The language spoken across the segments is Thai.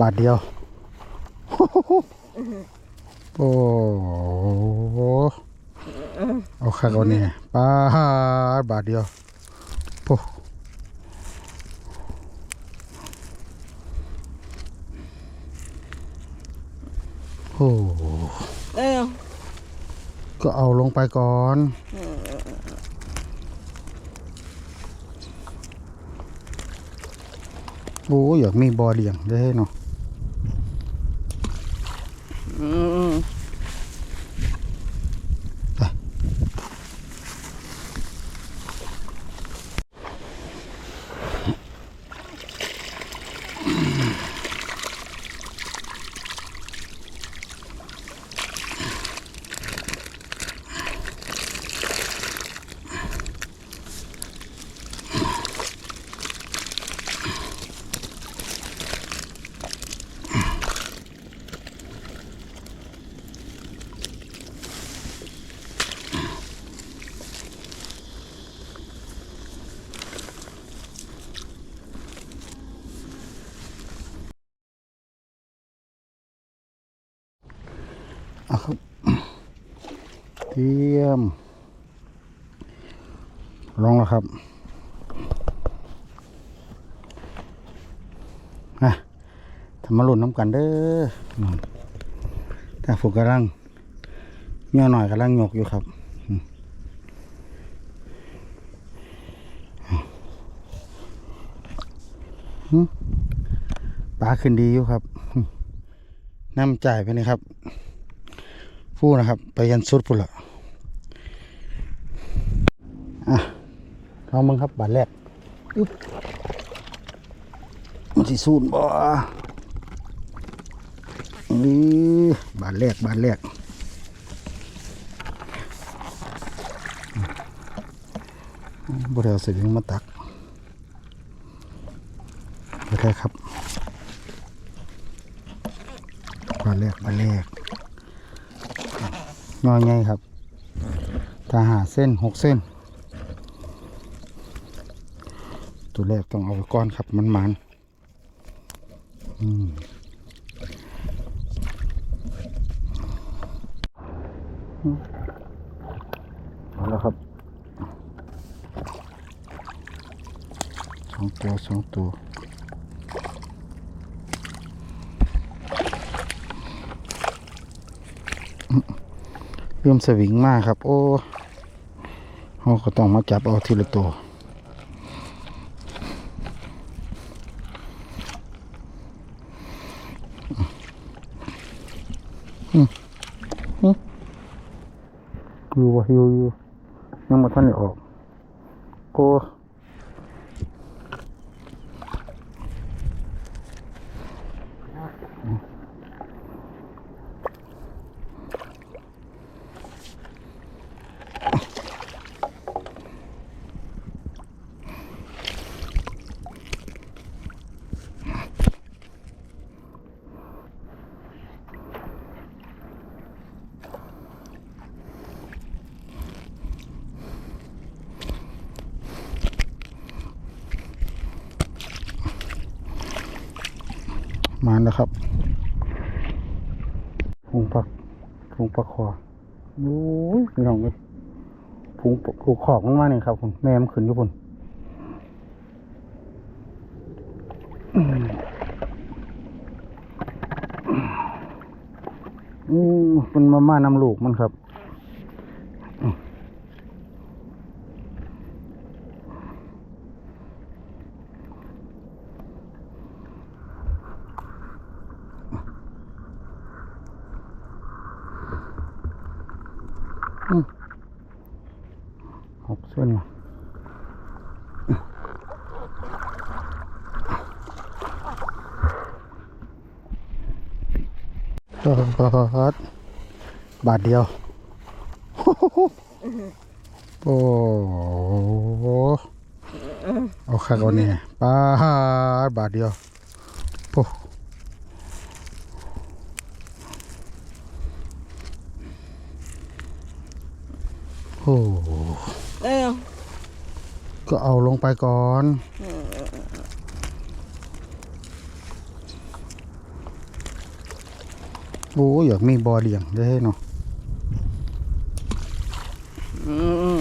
บาทเดียว โอ้โหเอาคักเอาเนี่ยป้าดบาทเดียวโอ้โหเออก็เอาลงไปก่อน โอ้อยากมีบอเลี้ยงได้เนาะ อืม เอาครับเตรียม ลองแล้วครับอะทำมาหล่นน้ำกันเด้ออืมแต่ฝนกำลังเมียหน่อยกำลังหยกอยู่ครับปลาขึ้นดีอยู่ครับน้ำจ่ายไปนี่ครับ ฟูนะครับ ไปยันสุดพุ่นละอะเอามึงครับบาทแรกอึ๊บมันสิสูนบ่นี่บาทแรกบาทแรกบ่ได้เอาเสวิงมาตักบาทแรกครับบาทแรกบาทแรก งอไงครับถ้าหาเส้นหกเส้น ตัวแรกต้องเอาไว้ก้อนครับมันมันอืมเอาแล้วครับสองตัวสองตัว เริ่มสวิงมากครับ โอ้เขาก็ต้องมาจับเอาทีละตัวอยู่วะอยู่อยู่ยังมาท่านได้ออกโอ้ มาแล้วครับพุงปักพุงปักคอโอ้ยพี่น้องเลยพุงผูกขอบมันมาเนี่ยครับคุณแม่มันขึ้นอยู่คุณอืมมันมาม่าน้ำลูกมันครับ หกเส้นเออ บาทเดียว โอ้โหเอาคักเอาเนี่ยป้าดบาทเดียวโอ้โหเออก็เอาลงไปก่อน โอ้อยากมีบ่อเลี้ยงได้เนาะอืม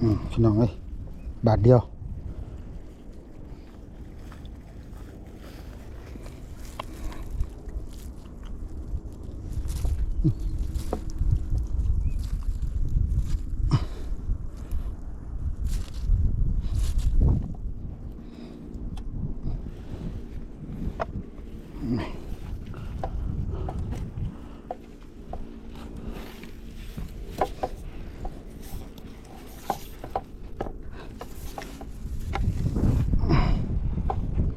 อืมพี่น้องเอ้ยบาทเดียว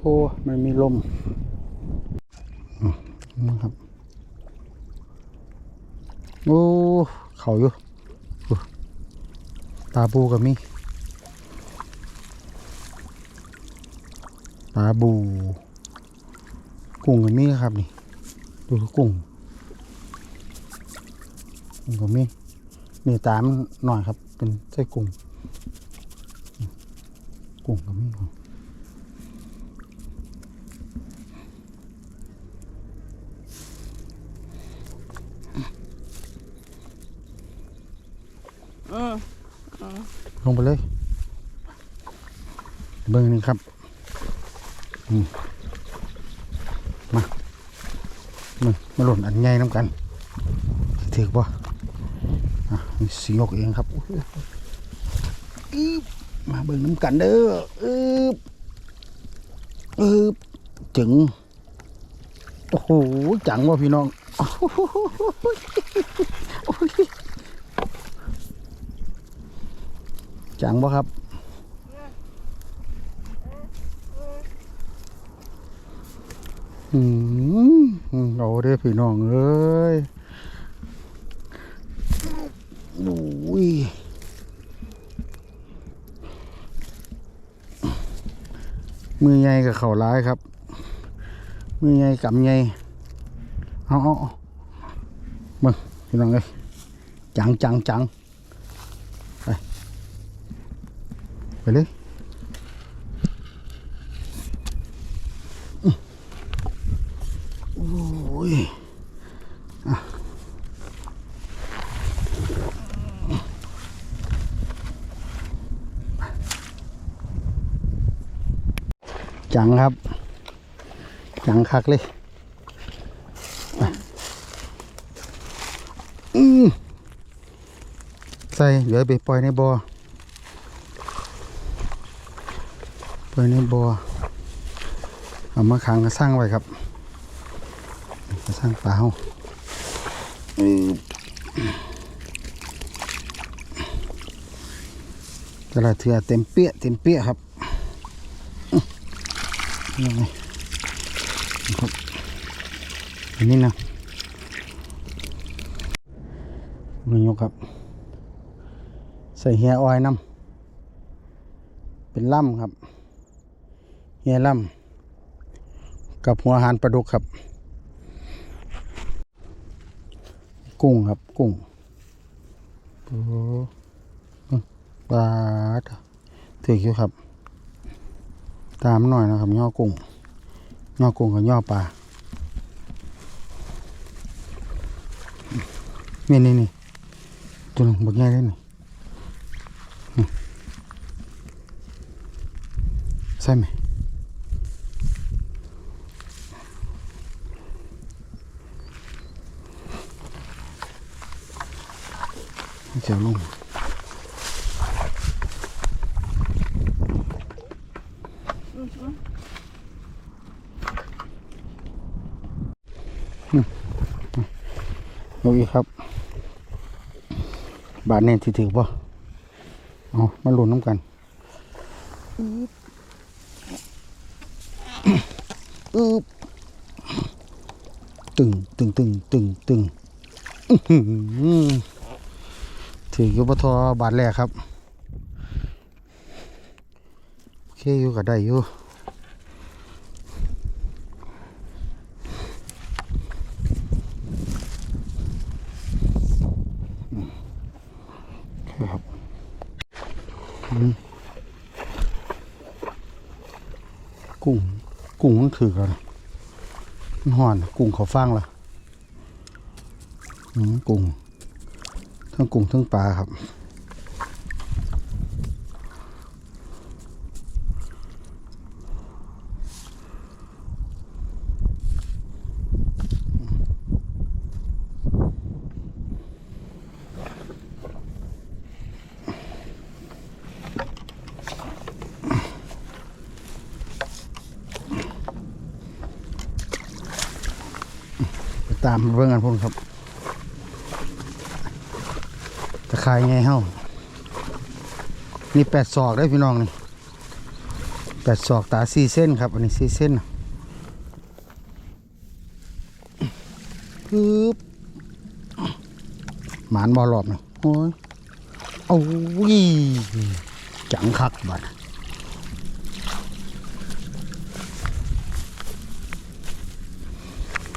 อ้มันมีลมนะครับโอ้เขาอยู่โอ้ปลาบูกับมีปลาบูกุ้งกับมีครับนี่ดูกุ้งกุ้งกับมีนี่ตามหน่อยครับ เป็นไส้กุ้งอืมกุ้งกับมีครับ อืมลงไปเลย เบิ้งนี่ครับอืมมามึงมาหล่นอันใหญ่น้ำกันถือป่ะอะนี่สิยกเองครับอึ๊บมาเบิ้งน้ำกันเด้ออึ๊บอึ๊บจึงโอ้โหจังว่ะพี่น้องโอ้โหโอ้ย จังบ่ครับอืมอืมเอาเด้อพี่น้องเอ้ยโอ้ยมือใหญ่กับเข่าร้ายครับ มือใหญ่กำใหญ่เอาเอาเอามึงพี่น้องเอ้ยจังจังจังไป ไปเลยโอ้ยจังครับ จังคักเลยอืมใส่เดี๋ยวไปปล่อยในบ่อ ไปล่อยในบ่อเอามาขังสร้างไว้ครับจะสร้างปลาเฮาแต่ละเถื่อเต็มเปี้ยเต็มเปี้ยครับนี่ไงครับอันนี้นะมันยกครับ ใส่เฮียออยน้ำเป็นล่ำครับ เฮียล่ำกับหัวหารปลาดุกครับ กุ้งครับกุ้งโอ้ปลาถือคิวครับ ตามหน่อยนะครับย่อกุ้งย่อกุ้งกับย่อปลานี่นี่นี่ตัวนึงบักใหญ่เลยนี่อืมใช่ไหม เจียวลงลงอีกครับ บาทเนี่ยที่ถือป่ะเอามาหลุนน้ำกันอึ๊บตึงตึงตึงตึงตึงอื้อ ถือยู่ปทอบาทแรกครับ โอเคอยู่ก็ได้อยู่ครับกุ้งกุ้งมันถือกันมันห่อน กุ้งเขาฟังล่ะกุ้ง ทั้งกุ้งทั้งปลาครับไปตามเบิ่องกันพุ่นครับะขายไงเฮ้านี่แปดศอกได้พี่น้องนี่แปดศอกตาสี่เส้นครับ อันนี้สี่เส้นปึ๊บหมานบอหลอบนี่โอ้ยเอาวิจังคักบัด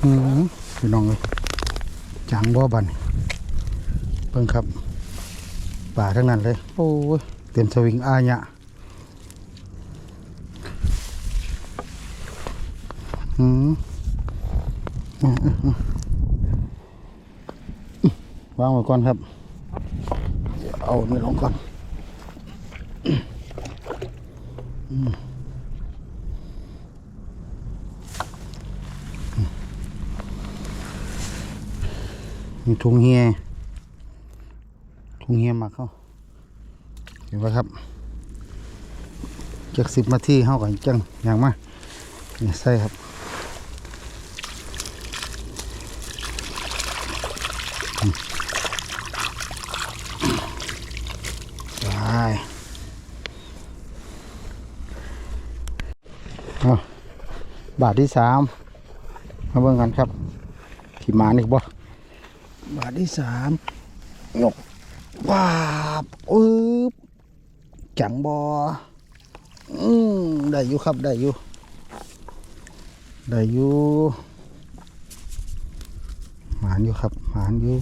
อืมพี่น้องเลยจังบ่บันเพิ่งครับ ป่าทั้งนั้นเลย โอ้ยเต็มสวิงอาญะอืมอืมอืมอืมวางไว้ก่อนครับเดี๋ยวเอานี่ลงก่อนอืมมีทุงเฮีย ทุงเฮียมาเขาเห็นไหมครับจากสิบนาทีเข้ากันจังอย่างมาเนี่ยใส่ครับไปเอาบาทที่สามมาเบิ่งกันครับขี่หมานี่บ่บาทที่สามยก วาบอึบจังบออืมได้อยู่ครับได้อยู่ได้อยู่หมานอยู่ครับหมานอยู่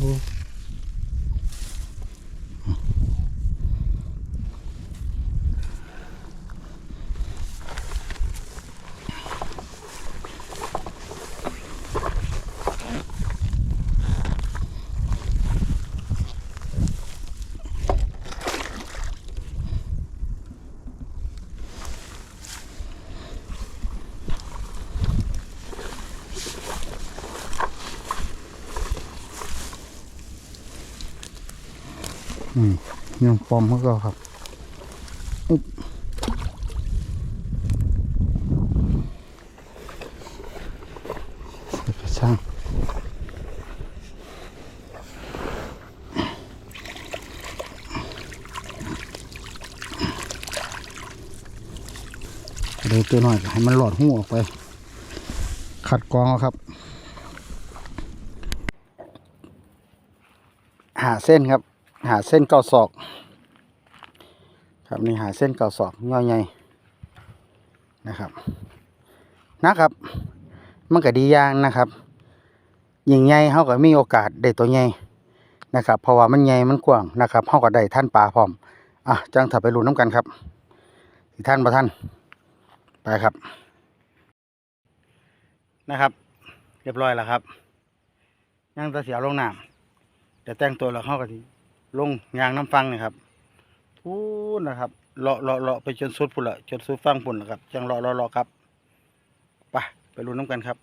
อืมยังปอมเขาก็ครับอึ๊บกระช่างเดี๋ยวตัวหน่อยให้มันหลอดหูออกไป ขัดกรองครับหาเส้นครับ หาเส้นเก้าศอก ครับนี่หาเส้นเก้าศอกย่อยใหญ่นะครับนะครับ มันก็ดีอย่างนะครับยิ่งใหญ่เขาก็มีโอกาสได้ตัวใหญ่นะครับเพราะว่ามันใหญ่มันกว้างนะครับเขาก็ได้ท่านปลาพร้อมอะจังถัดไปลุ้นน้ำกันครับสิท่านประท่านไปครับนะครับ เรียบร้อยแล้วครับย่างตะเสียลงน้ำเดี๋ยวแต่งตัวแล้วเข้ากัน ลงยางน้ำฟังนะครับพูนนะครับเลาะเลาะเลาะไปจนสุดพุ่นละจนสุดฟังพุ่นละครับจังเลาะเลาะเลาะครับไปไปรุ้นน้ำกันครับ